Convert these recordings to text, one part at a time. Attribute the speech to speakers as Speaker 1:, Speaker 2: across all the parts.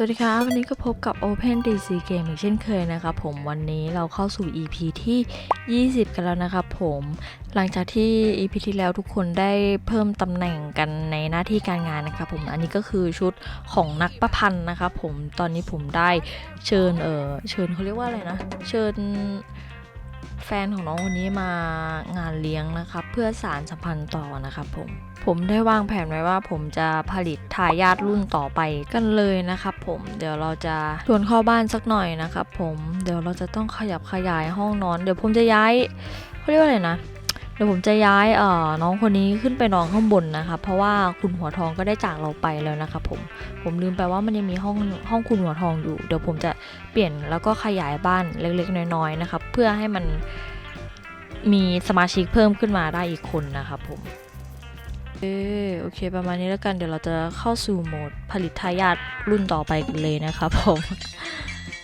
Speaker 1: สวัสดีครับวันนี้ก็พบกับ Open DC Game อีกเช่นเคยนะครับผมวันนี้เราเข้าสู่ EP ที่ 20 กันแล้วนะครับผมหลังจากที่ EP ที่แล้วทุกคนได้เพิ่มตำแหน่งกันในหน้าที่การงานนะครับผมอันนี้ก็คือชุดของนักประพันธ์นะครับผมตอนนี้ผมได้เชิญเออเชิญเขาเรียกว่าอะไรนะ เชิญแฟนของน้องคนนี้มางานเลี้ยงนะครับ เพื่อสารสัมพันธ์ต่อนะครับผม ผมได้วางแผนไว้ว่าผมจะผลิตทายาทรุ่นต่อไปกันเลยนะครับผมเดี๋ยวเราจะชวนเข้าบ้านสักหน่อยนะครับผมเดี๋ยวเราจะต้องขยับขยายห้องนอน เดี๋ยวผมจะย้ายเขาเรียกว่าอะไรนะเดี๋ยวผมจะย้ายเอ่อน้องคนนี้ขึ้นไปนอนข้างบนนะครับเพราะว่าคุณหัวทองก็ได้จากเราไปแล้วนะครับผมผมลืมไปว่ามันยังมีห้องห้องคุณหัวทองอยู่ เดี๋ยวผมจะเปลี่ยนแล้วก็ขยายบ้านเล็กๆ น้อยๆนะครับเพื่อให้มันมีสมาชิกเพิ่มขึ้นมาได้อีกคนนะครับผม เออโอเคประมาณนี้แล้วกันเดี๋ยวเราจะเข้าสู่โหมดผลิตทายาทรุ่นต่อไปกันเลยนะครับผม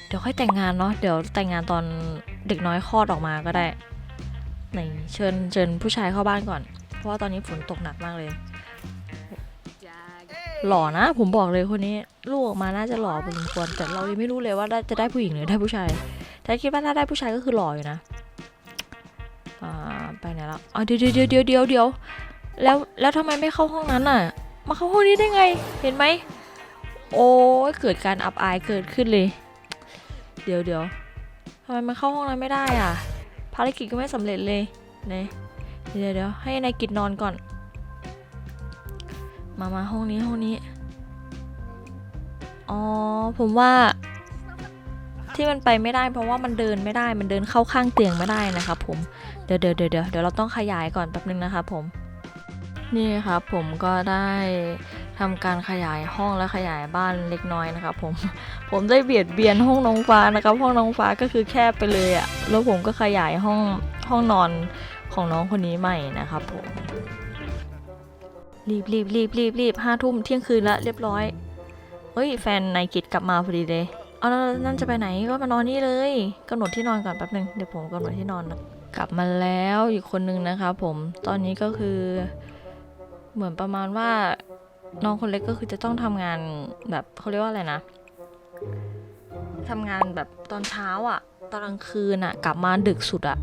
Speaker 1: เดี๋ยวค่อยแต่งงานเนาะเดี๋ยวแต่งงานตอนเด็กน้อยคลอดออกมาก็ได้ไหนเชิญเชิญผู้ชายเข้าบ้านก่อน เพราะว่าตอนนี้ฝนตกหนักมากเลย หล่อนะ ผมบอกเลยคนนี้ลูกออกมาน่าจะหล่อพอสมควรแต่เรายังไม่รู้เลยว่าจะได้ผู้หญิงหรือได้ผู้ชาย แต่คิดว่าถ้าได้ผู้ชายก็คือหล่ออยู่นะ อ่าไปไหนแล้วอ๋อเดี๋ยวเดี๋ยวเดี๋ยวเดี๋ยวเดี๋ยว แล้วแล้วทำไมไม่เข้าห้องนั้นน่ะ มาเข้าห้องนี้ได้ไง เห็นไหม โอ้ยเกิดการอับอายเกิดขึ้นเลย เดี๋ยวเดี๋ยวทำไมมันเข้าห้องนั้นไม่ได้อะ ภารกิจก็ไม่สำเร็จเลยเนี่ยเดี๋ยวเดี๋ยวให้นายกิจนอนก่อน มามาห้องนี้ห้องนี้ อ๋อ ผมว่า ที่มันไปไม่ได้ เพราะว่ามันเดินไม่ได้ มันเดินเข้าข้างเตียงไม่ได้นะครับผม เดี๋ยวเดี๋ยวเดี๋ยวเดี๋ยวเดี๋ยวเราต้องขยายก่อนแป๊บนึงนะครับผม นี่ครับผมก็ได้ทำการขยายห้องและขยายบ้านเล็กน้อยนะครับผมผมได้เบียดเบียนห้องน้องฟ้านะครับห้องน้องฟ้าก็คือแคบไปเลยอะแล้วผมก็ขยายห้องห้องนอนของน้องคนนี้ใหม่นะครับผมรีบรีบรีบรีบรีบห้าทุ่มเที่ยงคืนละเรียบร้อยเฮ้ยแฟนนายกิจกลับมาพอดีเลยเอาแล้วนั่นจะไปไหนก็มานอนนี่เลยกำหนดที่นอนก่อนแป๊บนึงเดี๋ยวผมกำหนดที่นอนนะกลับมาแล้วอีกคนนึงนะครับผมตอนนี้ก็คือ เหมือนประมาณว่าน้องคนเล็กก็คือจะต้องทำงานแบบเขาเรียกว่าอะไรนะทำงานแบบตอนเช้าอะ่ะ ตอนกลางคืนอะ่ะ กลับมาดึกสุดอะ่ะ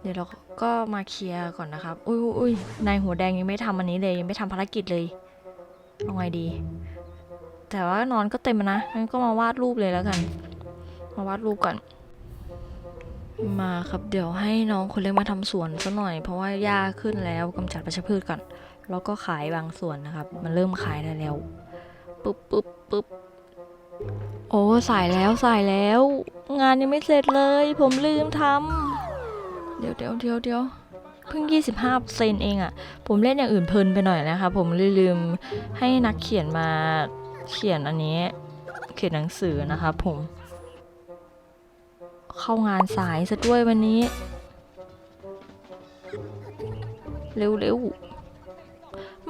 Speaker 1: เดี๋ยวเราก็มาเคลียร์ก่อนนะครับ อุ้ยอุ้ยนายหัวแดงยังไม่ทำอันนี้เลย ยังไม่ทำภารกิจเลยเอาไงดี แต่ว่านอนก็เต็มนะงั้นก็มาวาดรูปเลยแล้วกัน มาวาดรูปก่อน มาครับเดี๋ยวให้น้องคนเล็กมาทำสวนซะหน่อย เพราะว่าหญ้าขึ้นแล้วกำจัดวัชพืชก่อน แล้วก็ขายบางส่วนนะครับ มันเริ่มขายได้แล้วปุ๊บปุ๊บปุ๊บโอ้สายแล้วสายแล้ว งานยังไม่เสร็จเลย ผมลืมทำเดี๋ยวเดี๋ยวเดี๋ยวเดี๋ยวเพิ่ง 25เซนเองอะ่ะ ผมเล่นอย่างอื่นเพลินไปหน่อยนะคะ ผมเลยลืมให้นักเขียนมาเขียนอันนี้ เขียนหนังสือนะคะผม เข้างานสายซะด้วยวันนี้ เร็วๆ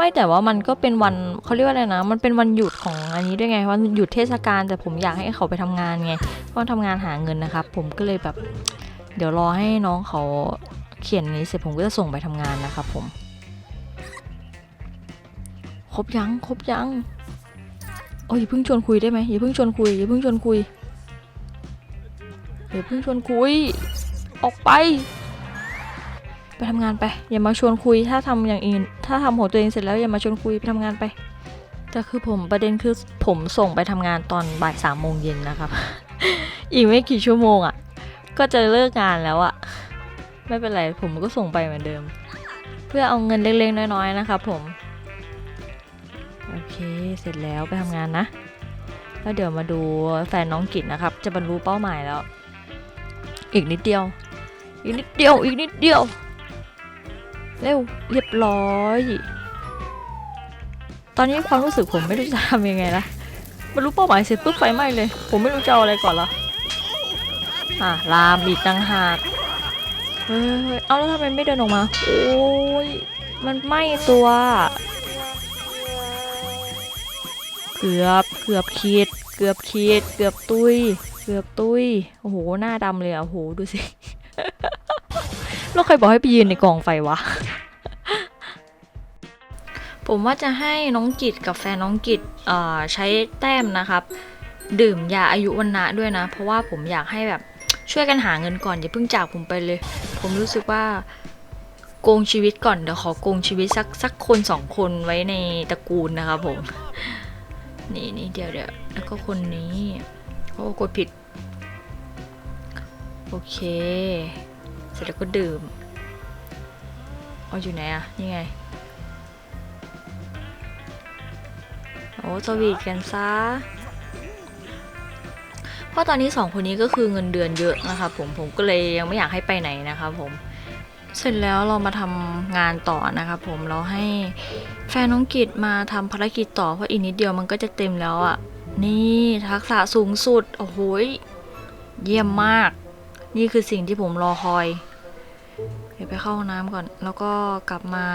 Speaker 1: ไม่แต่ว่ามันก็เป็นวันเขาเรียกว่าอะไรนะ มันเป็นวันหยุดของอันนี้ด้วยไงวันหยุดเทศกาลแต่ผมอยากให้เขาไปทำงานไงเพราะทำงานหาเงินนะครับ ผมก็เลยแบบ เดี๋ยวรอให้น้องเขาเขียนนี้เสร็จผมก็จะส่งไปทำงานนะครับผมครบยังครบยังโอ้ยเพิ่งชวนคุยได้ไหมอย่าเพิ่งชวนคุยอย่าเพิ่งชวนคุยอย่าเพิ่งชวนคุย ออกไป ไปทำงานไป อย่ามาชวนคุยถ้าทำอย่างอื่น ถ้าทำของตัวเองเสร็จแล้วอย่ามาชวนคุยไปทำงานไปแต่คือผมประเด็นคือผมส่งไปทำงานตอนบ่ายสามโมงเย็นนะครับ อีกไม่กี่ชั่วโมงอะ่ะ ก็จะเลิกงานแล้วอะ่ะ ไม่เป็นไรผมก็ส่งไปเหมือนเดิม เพื่อเอาเงินเล็กๆน้อยๆนะครับผมโอเคเสร็จแล้วไปทำงานนะแล้วเดี๋ยวมาดูแฟนน้องกิจนะครับ จะบรรลุเป้าหมายแล้ว อีกนิดเดียว อีกนิดเดียว อีกนิดเดียว เร็วเรียบร้อย ตอนนี้ความรู้สึกผมไม่รู้จะทำยังไงละบรรลุเป้าหมายเสร็จปุ๊บไฟไหม้เลย ผมไม่รู้จะเอาอะไรก่อนละอะลามอีกต่างหากเฮ้ยเอาแล้วทำไมไม่เดินออกมา โอ้ยมันไหม้ตัว เกือบเกือบขีดเกือบขีดเกือบตุย เกือบตุย โอ้โห หน้าดำเลยอะโอ้โห ดูสิ แล้วใครบอกให้ไปยืนในกองไฟวะ ผมว่าจะให้น้องกิจกับแฟนน้องกิจใช้แต้มนะครับ ดื่มยาอายุวันนะด้วยนะ เพราะว่าผมอยากให้แบบช่วยกันหาเงินก่อนอย่าเพิ่งจากผมไปเลย ผมรู้สึกว่าโกงชีวิตก่อนเดี๋ยวขอโกงชีวิตสักสักคนสองคนไว้ในตระกูลนะครับผม นี่นี่เดี๋ยวเดี๋ยวแล้วก็คนนี้โอ้กดผิด โอเค สร็จแล้วก็ดื่มเอาอยู่ไหนอะนี่ไง โอ้สวีทกันซะเพราะตอนนี้สองคนนี้ก็คือเงินเดือนเยอะนะคะผมผมก็เลยยังไม่อยากให้ไปไหนนะคะผม เสร็จแล้วเรามาทำงานต่อนะคะผมเราให้แฟนน้องกิจมาทำภารกิจต่อเพราะอีกนิดเดียวมันก็จะเต็มแล้วอะ่ะ นี่ทักษะสูงสุด โอ้โหเยี่ยมมาก นี่คือสิ่งที่ผมรอคอย เดี๋ยวไปเข้าห้องน้ำก่อน แล้วก็กลับมา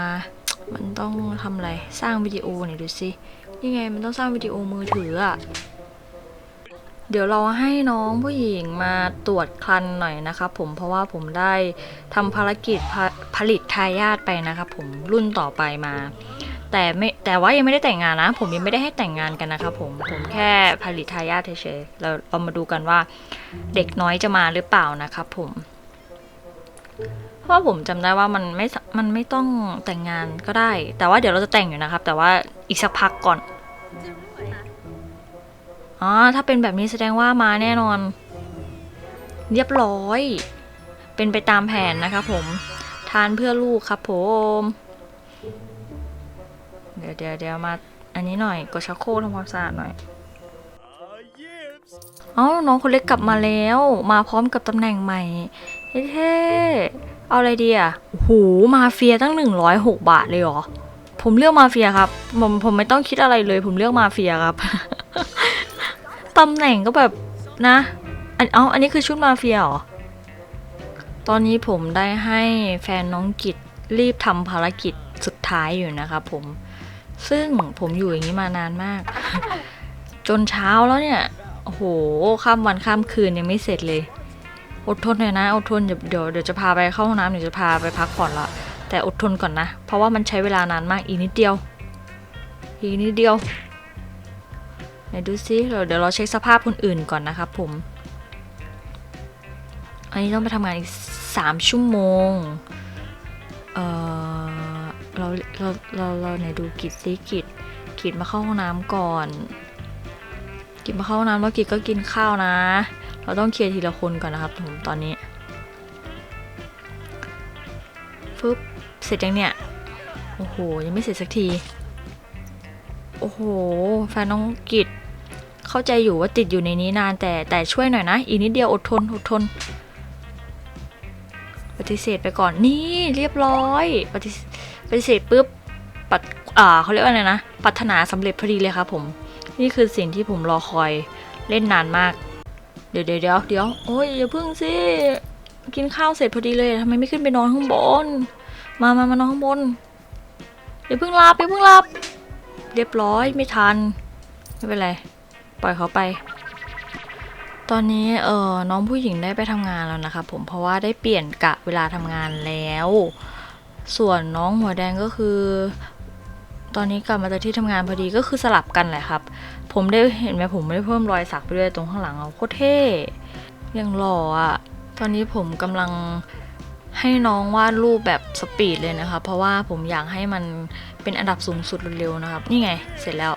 Speaker 1: มันต้องทำอะไร สร้างวิดีโอหน่อยดูสินี่ไงมันต้องสร้างวิดีโอมือถืออะเดี๋ยวเราให้น้องผู้หญิงมาตรวจครันหน่อยนะครับผม เพราะว่าผมได้ทำภารกิจผผลิตทายาทไปนะครับผมรุ่นต่อไปมา แต่ไม่แต่ว่ายังไม่ได้แต่งงานนะ ผมยังไม่ได้ให้แต่งงานกันนะครับผมผมแค่ผลิตทายาทเฉยๆเราเรามาดูกันว่าเด็กน้อยจะมาหรือเปล่านะครับผม เพราะผมจำได้ว่ามันไม่ มันไม่ต้องแต่งงานก็ได้ แต่ว่าเดี๋ยวเราจะแต่งอยู่นะครับ แต่ว่าอีกสักพักก่อน อ๋อ ถ้าเป็นแบบนี้แสดงว่ามาแน่นอน เรียบร้อย เป็นไปตามแผนนะคะผม ทานเพื่อลูกครับผม เดี๋ยวเดี๋ยวเดี๋ยวมา อันนี้หน่อยกดชักโครกทำความสะอาดหน่อยเอ้าน้องคนเล็กกลับมาแล้ว มาพร้อมกับตำแหน่งใหม่เท่ เอาอะไรดีอะโอ้โหมาเฟียตั้ง 106 บาทเลยเหรอ ผมเลือกมาเฟียครับ ผมผมไม่ต้องคิดอะไรเลย ผมเลือกมาเฟียครับ ตำแหน่งก็แบบนะอันเอาอันนี้คือชุดมาเฟียเหรอ ตอนนี้ผมได้ให้แฟนน้องกิจรีบทำภารกิจสุดท้ายอยู่นะครับผม ซึ่งผมอยู่อย่างนี้มานานมาก จนเช้าแล้วเนี่ย โอ้โห ข้ามวันข้ามคืนยังไม่เสร็จเลย อดทนหน่อยนะ อดทนเดี๋ยวเดี๋ยวเดี๋ยวจะพาไปเข้าห้องน้ำเดี๋ยวจะพาไปพักผ่อนละ แต่อดทนก่อนนะ เพราะว่ามันใช้เวลานานมากอีกนิดเดียว อีกนิดเดียวไหนดูซิเราเดี๋ยวเราเช็คสภาพคนอื่นก่อนนะครับผม อันนี้ต้องไปทำงานอีกสามชั่วโมง เออเราเราเราเราไหนดูกิจซิกิจกิจมาเข้าห้องน้ำก่อน กิจมาเข้าห้องน้ำแล้วกิจก็กินข้าวนะ เราต้องเคลียร์ทีละคนก่อนนะครับผมตอนนี้ฟึบเสร็จยังเนี่ย โอ้โห ยังไม่เสร็จสักที โอ้โห แฟนน้องกิจเข้าใจอยู่ว่าติดอยู่ในนี้นานแต่แต่ช่วยหน่อยนะ อีกนิดเดียวอดทนอดทน ปฏิเสธไปก่อนนี่เรียบร้อย ปฏิปฏิเสธปุ๊บปัดอ่าเขาเรียกว่าอะไรนะปรารถนาสำเร็จพอดีเลยครับผม นี่คือสิ่งที่ผมรอคอยเล่นนานมาก เดี๋ยวเดี๋ยวเดี๋ยวเดี๋ยวโอ้ยอย่าพิ่งสิ กินข้าวเสร็จพอดีเลยทำไมไม่ขึ้นไปนอนข้างบน มามามานอนข้างบนอย่าพิ่งหลับอย่าพิ่งหลับ เรียบร้อยไม่ทัน ไม่เป็นไร ปล่อยเขาไป ตอนนี้เออน้องผู้หญิงได้ไปทำงานแล้วนะคะผมเพราะว่าได้เปลี่ยนกะเวลาทำงานแล้ว ส่วนน้องหัวแดงก็คือตอนนี้กลับมาจากที่ทำงานพอดีก็คือสลับกันแหละครับ ผมได้เห็นไหมผมไม่ได้เพิ่มรอยสักไปด้วยตรงข้างหลังเอาโคตรเท่ยังหล่ออะ่ะ ตอนนี้ผมกำลังให้น้องวาดรูปแบบสปีดเลยนะคะ เพราะว่าผมอยากให้มันเป็นอันดับสูงสุดเร็วๆนะครับ นี่ไง เสร็จแล้ว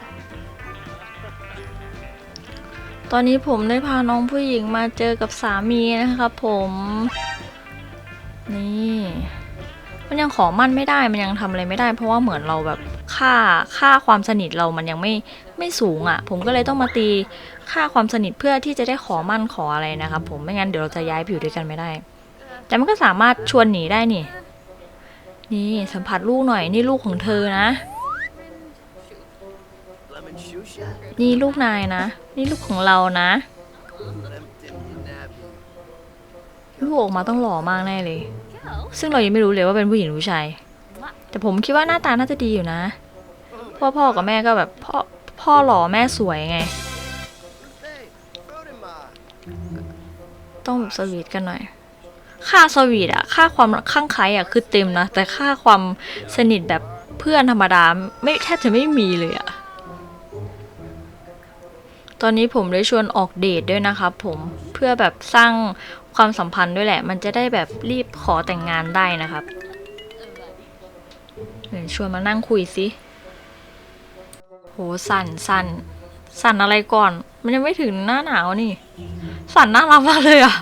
Speaker 1: ตอนนี้ผมได้พาน้องผู้หญิงมาเจอกับสามีนะครับผม นี่ มันยังขอมั่นไม่ได้ มันยังทำอะไรไม่ได้ เพราะว่าเหมือนเราแบบค่าค่าความสนิทเรามันยังไม่ ไม่สูงอะ่ะ ผมก็เลยต้องมาตีค่าความสนิทเพื่อที่จะได้ขอมั่นขออะไรนะครับผมไม่งั้นเดี๋ยวเราจะย้ายไปอยู่ด้วยกันไม่ได้ แต่มันก็สามารถชวนหนีได้นี่ นี่สัมผัสลูกหน่อยนี่ลูกของเธอนะ นี่ลูกนายนะ นี่ลูกของเรานะ ลูกออกมาต้องหล่อมากแน่เลย ซึ่งเรายังไม่รู้เลยว่าเป็นผู้หญิงหรือผู้ชายแต่ผมคิดว่าหน้าตาน่าจะดีอยู่นะเพราะว่าพ่อกับแม่ก็แบบพ่อ พ่อหล่อแม่สวยไง ต้องแบบสวีทกันหน่อย ค่าสวีทอะค่าความข้างใครอะคือเต็มนะ แต่ค่าความสนิทแบบเพื่อนธรรมดาไม่แทบจะไม่มีเลยอะตอนนี้ผมได้ชวนออกเดทด้วยนะครับผมเพื่อแบบสร้างความสัมพันธ์ด้วยแหละ มันจะได้แบบรีบขอแต่งงานได้นะครับเดี๋ยวชวนมานั่งคุยสิ หสั่นสั่นสั่นอะไรก่อน มันยังไม่ถึงหน้าหนาวนี่ สั่นน่ารักมากเลยอะ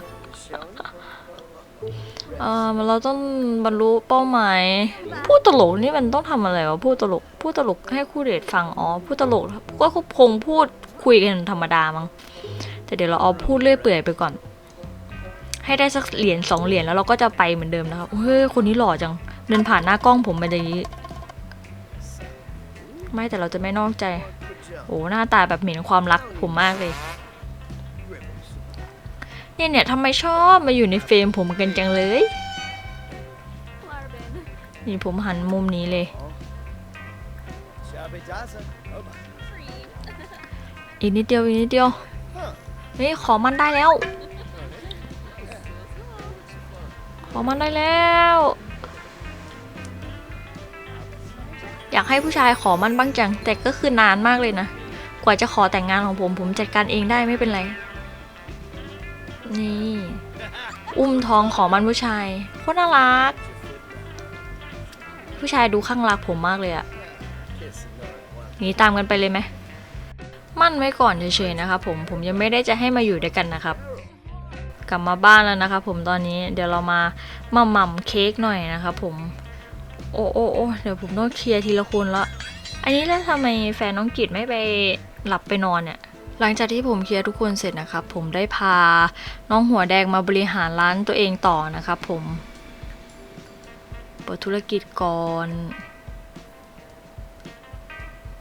Speaker 1: เออเราต้องบรรลุเป้าหมายพูดตลกนี่มันต้องทำอะไรวะพูดตลกพูดตลกให้คู่เดทฟังอ๋อพูดตลกก็คงพูดคุยกันธรรมดามั้งแต่เดี๋ยวเราเอาพูดเรื่อยเปื่อยไปก่อน ให้ได้สักเหรียญสองเหรียญแล้วเราก็จะไปเหมือนเดิมนะครับเฮ้ยคนนี้หล่อจังเดินผ่านหน้ากล้องผมไปอย่างนี้ ไม่แต่เราจะไม่นอกใจ โอ้หน้าตาแบบเหม็นความรักผมมากเลย เนี่ยเนี่ยทำไมชอบมาอยู่ในเฟรมผมกันจังเลย นี่ผมหันมุมนี้เลย อีกนิดเดียวอีกนิดเดียวเฮ้ยขอมันได้แล้ว ขอมันได้แล้ว อยากให้ผู้ชายขอมั่นบ้างจัง แต่ก็คือนานมากเลยนะ กว่าจะขอแต่งงานของผมผมจัดการเองได้ไม่เป็นไร นี่ อุ้มท้องขอมันผู้ชายโคตรน่ารัก ผู้ชายดูข้างรักผมมากเลยอะนีตามกันไปเลยไหมมั่นไว้ก่อนเฉยๆนะครับผมผมยังไม่ได้จะให้มาอยู่ด้วยกันนะครับ กลับมาบ้านแล้วนะครับผมตอนนี้เดี๋ยวเรามามาหม่ำเค้กหน่อยนะครับผม โอ้โอ้โอ้เดี๋ยวผมต้องเคลียร์ทีละคนละ อันนี้แล้วทำไมแฟนน้องกิจไม่ไปหลับไปนอนเนี่ย หลังจากที่ผมเคลียร์ทุกคนเสร็จนะครับ ผมได้พาน้องหัวแดงมาบริหารร้านตัวเองต่อนะครับผม เปิดธุรกิจก่อน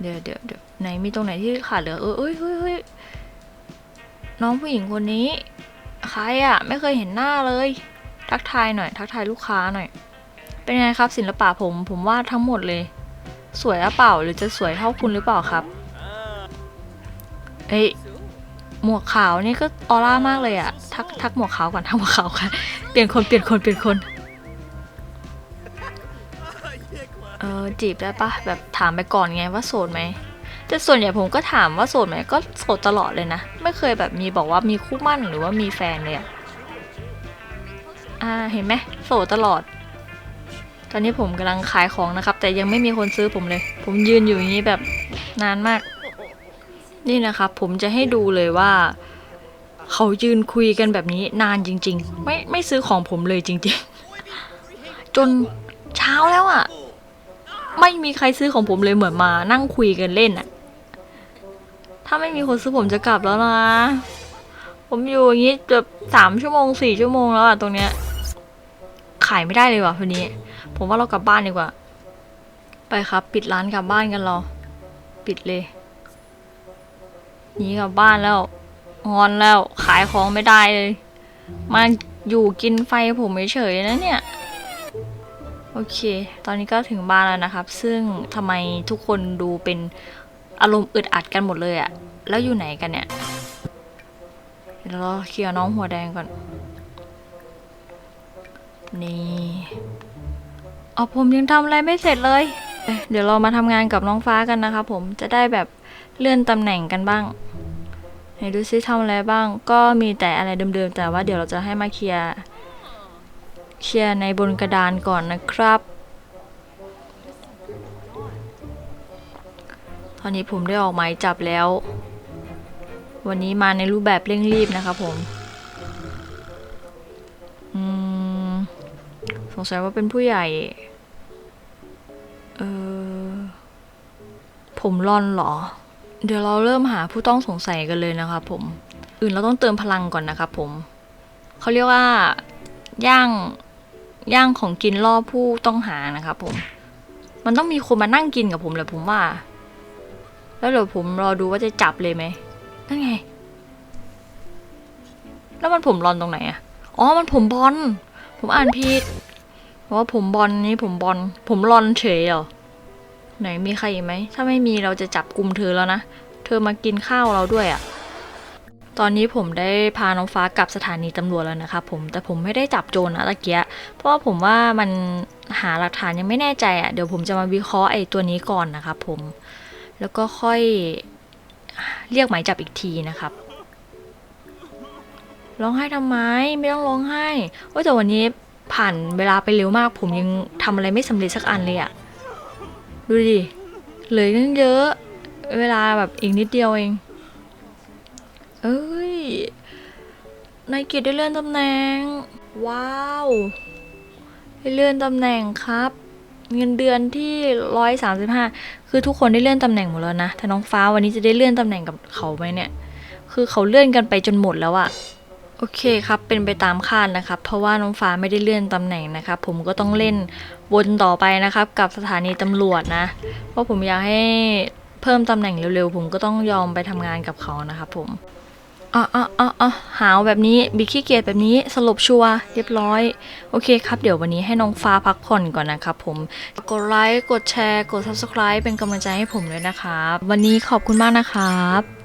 Speaker 1: เดี๋ยวเดี๋ยวเดี๋ยวไหนมีตรงไหนที่ขาดเหลือ เออเอ้ยเฮ้ยเฮ้ยน้องผู้หญิงคนนี้ ใครอะไม่เคยเห็นหน้าเลย ทักทายหน่อย ทักทายลูกค้าหน่อย เป็นไงครับศิลปะผมผมวาดทั้งหมดเลย สวยหรือเปล่าหรือจะสวยเท่าคุณหรือเปล่าครับเอ้ยหมวกขาวนี่ก็ออร่ามากเลยอะทักทักหมวกขาวก่อนทักหมวกขาวกันเปลี่ยนคนเปลี่ยนคนเปลี่ยนคนเออจีบได้ปะแบบถามไปก่อนไงว่าโสดไหมแต่ส่วนใหญ่ผมก็ถามว่าโสดไหมก็โสดตลอดเลยนะ ไม่เคยแบบมีบอกว่ามีคู่มั่นหรือว่ามีแฟนเลยอะอ่าเห็นไหมโสดตลอด ตอนนี้ผมกำลังขายของนะครับ แต่ยังไม่มีคนซื้อผมเลย ผมยืนอยู่อย่างนี้แบบนานมาก นี่นะครับ ผมจะให้ดูเลยว่า เขายืนคุยกันแบบนี้นานจริง ๆ ไม่ไม่ซื้อของผมเลยจริง ๆ จนเช้าแล้วอะ่ะ ไม่มีใครซื้อของผมเลยเหมือนมา นั่งคุยกันเล่นอะ่ะ ถ้าไม่มีคนซื้อผมจะกลับแล้วนะผมอยู่อย่างนี้แบบสามชั่วโมงสี่ชั่วโมงแล้วอะตรงเนี้ยขายไม่ได้เลยว่ะคนนี้ ผมว่าเรากลับบ้านดีกว่า ไปครับ ปิดร้านกลับบ้านกันเรา ปิดเลยหนีกลับบ้านแล้วงอนแล้วขายของไม่ได้เลย มาอยู่กินไฟผมเฉยๆนะเนี่ย โอเค ตอนนี้ก็ถึงบ้านแล้วนะครับ ซึ่งทำไมทุกคนดูเป็นอารมณ์อึดอัดกันหมดเลยอะแล้วอยู่ไหนกันเนี่ยเดี๋ยวเราเคลียร์น้องหัวแดงก่อน นี่ เอาผมยังทำอะไรไม่เสร็จเลยเเดี๋ยวเรามาทำงานกับน้องฟ้ากันนะครับผมจะได้แบบเลื่อนตำแหน่งกันบ้างไหนดูซิทำอะไรบ้าง ก็มีแต่อะไรเดิมๆ แต่ว่าเดี๋ยวเราจะให้มาเคลียร์เคลียร์ในบนกระดานก่อนนะครับ ตอนนี้ผมได้ออกหมายจับแล้ว วันนี้มาในรูปแบบเร่งรีบนะครับผม งสัยว่าเป็นผู้ใหญ่ เออ ผมร่อนเหรอ เดี๋ยวเราเริ่มหาผู้ต้องสงสัยกันเลยนะครับผม อื่นเราต้องเติมพลังก่อนนะครับผม เขาเรียกว่า ย่าง ย่างของกินล่อผู้ต้องหานะครับผม มันต้องมีคนมานั่งกินกับผมแหละผมว่า แล้วเดี๋ยวผมรอดูว่าจะจับเลยไหมนั่นไง แล้วมันผมรอนตรงไหนอะอ๋อ มันผมบอล ผมอ่านผิด เพราะว่าผมบอลนี้ผมบอล ผมรอนเฉยเหรอ ไหนมีใครอีกไหม ถ้าไม่มีเราจะจับกลุ่มเธอแล้วนะ เธอมากินข้าวเราด้วยอะตอนนี้ผมได้พาน้องฟ้ากลับสถานีตำรวจแล้วนะครับผม แต่ผมไม่ได้จับโจรนะตะเกียะเพราะว่าผมว่ามันหาหลักฐานยังไม่แน่ใจอะ่ะ เดี๋ยวผมจะมาวิเคราะห์ไอ้ตัวนี้ก่อนนะครับผม แล้วก็ค่อยเรียกหมายจับอีกทีนะครับร้องไห้ทำไม ไม่ต้องร้องไห้ว่าแต่วันนี้ ผ่านเวลาไปเร็วมาก ผมยังทำอะไรไม่สำเร็จสักอันเลยอะดูดิเหลือตั้งเยอะ เวลาแบบอีกนิดเดียวเอง เอ้ยนายกิจได้เลื่อนตำแหน่ง ว้าวได้เลื่อนตำแหน่งครับ เงินเดือนที่ร้อยสามสิบห้าคือทุกคนได้เลื่อนตำแหน่งหมดแล้วนะแต่น้องฟ้าวันนี้จะได้เลื่อนตำแหน่งกับเขาไหมเนี่ย คือเขาเลื่อนกันไปจนหมดแล้วอะ โอเคครับ เป็นไปตามคาดนะครับ เพราะว่าน้องฟ้าไม่ได้เลื่อนตำแหน่งนะครับ ผมก็ต้องเล่นวนต่อไปนะครับ กับสถานีตำรวจนะ เพราะผมอยากให้เพิ่มตำแหน่งเร็วๆ ผมก็ต้องยอมไปทำงานกับเขานะครับผมอะอะอะอะหาวแบบนี้บิดขี้เกียจแบบนี้สลบชัวเรียบร้อย โอเคครับ เดี๋ยววันนี้ให้น้องฟ้าพักผ่อนก่อนนะครับผม กดไลค์ กดแชร์ กด subscribe เป็นกำลังใจให้ผมด้วยนะครับ วันนี้ขอบคุณมากนะครับ